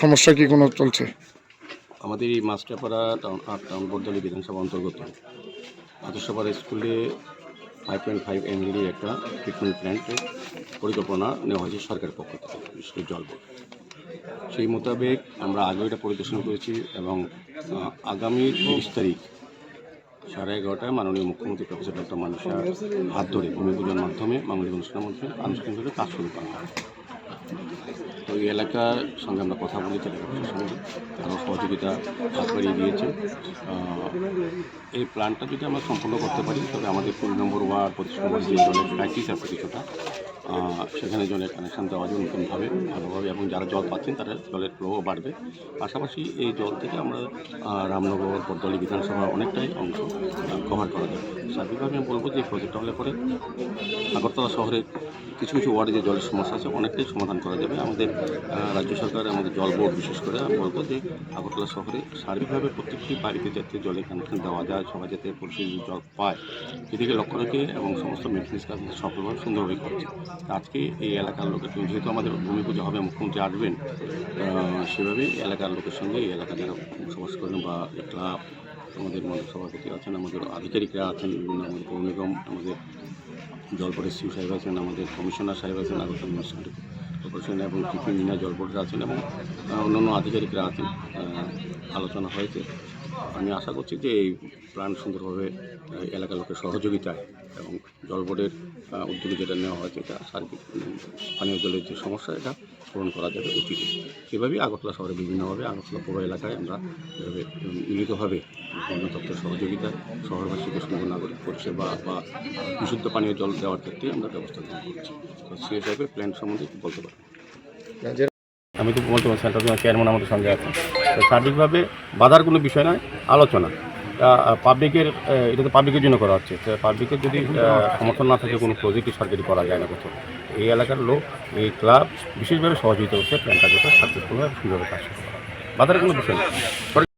সমস্যা কি কোনো চলছে? আমাদের এই মাস্টারপাড়া টাউন আট টাউন বর্দলি বিধানসভা অন্তর্গত। আদর্শপাড়া স্কুলে five point five M MLD একটা ট্রিটমেন্ট প্ল্যান্টের পরিকল্পনা নেওয়া হয়েছে সরকারের পক্ষ থেকে বিশেষ জল বোর্ড। সেই মোতাবেক আমরা আগে এটা পরিদর্শন করেছি এবং আগামী তিরিশ তারিখ সাড়ে এগারোটায় মাননীয় মুখ্যমন্ত্রী প্রফেসর ডক্টর মানুষের হাত ধরে ভূমি পূজার মাধ্যমে মাঙ্গলিক অনুষ্ঠানের মধ্যে আনুষ্ঠানিকভাবে কাজ শুরু করা হয় তো এই এলাকার সঙ্গে আমরা কথা বলেছি এলাকা প্রশাসনের তারাও সহযোগিতা হাত বাড়িয়ে দিয়েছে। এই প্ল্যানটা যদি আমরা সম্পূর্ণ করতে পারি, তবে আমাদের কুড়ি নম্বর ওয়ার্ড, পঁচিশ নম্বর যে জলের ক্রাইসিস আছে কিছুটা সেখানে জলের কানেকশান দেওয়া যায় নতুনভাবে, ভালোভাবে, এবং যারা জল পাচ্ছেন, তারা জলের ফ্লোও বাড়বে। পাশাপাশি এই জল থেকে আমরা রামনগর বরদলি বিধানসভা অনেকটাই অংশ কভার করা যাবে সার্বিকভাবে আমি বলব যে এই প্রজেক্ট হলে পরে আগরতলা শহরে কিছু কিছু ওয়ার্ডে যে জলের সমস্যা আছে, অনেকটাই সমাধান করা যাবে। আমাদের রাজ্য সরকার আমাদের জল বোর্ড বিশেষ করে, আমি বলব যে আগরতলা শহরে সার্বিকভাবে প্রত্যেকটি বাড়িতে যাতে জলের কানেকশন দেওয়া যায়, সবাই যাতে পরিষ্কার জল পায়, এদিকে লক্ষ্য রেখে এবং সমস্ত মেকানিক্স কাজ সফলভাবে সুন্দরভাবে করছে আজকে এই এলাকার লোকের যেহেতু আমাদের ভূমি পুজো হবে, মুখ্যমন্ত্রী আসবেন সেভাবে এলাকার লোকের সঙ্গে এই এলাকা যারা বসবাস করেন বা ক্লাব আমাদের মন্ডল সভাপতি আছেন, আমাদের আধিকারিকরা আছেন, বিভিন্ন আমাদের নিগম, আমাদের জলপরের সিউ সাহেব আছেন, আমাদের কমিশনার সাহেব আছেন, আগরতলা মিউনিসিপ্যালিটি কর্পোরেশন এবং টিপি মিনা জলপরের আছেন এবং অন্যান্য আধিকারিকরা আছেন। আলোচনা হয়েছে। আমি আশা করছি যে এই প্ল্যান সুন্দরভাবে এলাকার লোকের সহযোগিতায় এবং জল বোর্ডের উদ্যোগে যেটা নেওয়া হয়েছে, এটা সার্বিক পানীয় জলের যে সমস্যা, এটা পূরণ করা যাবে উচিত। এভাবেই আগরতলা শহরে বিভিন্নভাবে আগরতলা পৌর এলাকায় আমরা এভাবে মিলিতভাবে বিভিন্ন তথ্যের সহযোগিতায় শহরবাসীকে সুন্দর নাগরিক পরিষেবা বা বিশুদ্ধ পানীয় জল দেওয়ার ক্ষেত্রে আমরা ব্যবস্থা গ্রহণ করছি। তো সেই হিসাবে প্ল্যান সম্বন্ধে একটু বলতে পারি। আমি তো বলতে পারছি সেন্ট্রাল চেয়ারম্যান আমাদের সঙ্গে আছে তো সার্বিকভাবে বাধার কোনো বিষয় নয় আলোচনা। পাবলিকের এটা তো পাবলিকের জন্য করা হচ্ছে। পাবলিকের যদি সমর্থন না থাকে, কোনো প্রজেক্টই সরকারি করা যায় না কোথাও। এই এলাকার লোক, এই ক্লাব বিশেষভাবে সহযোগিতা করছে প্ল্যানটা যাতে সাকসেসফুলভাবে সুন্দরভাবে কাজ করতে বাধার কোনো বিষয় নেই।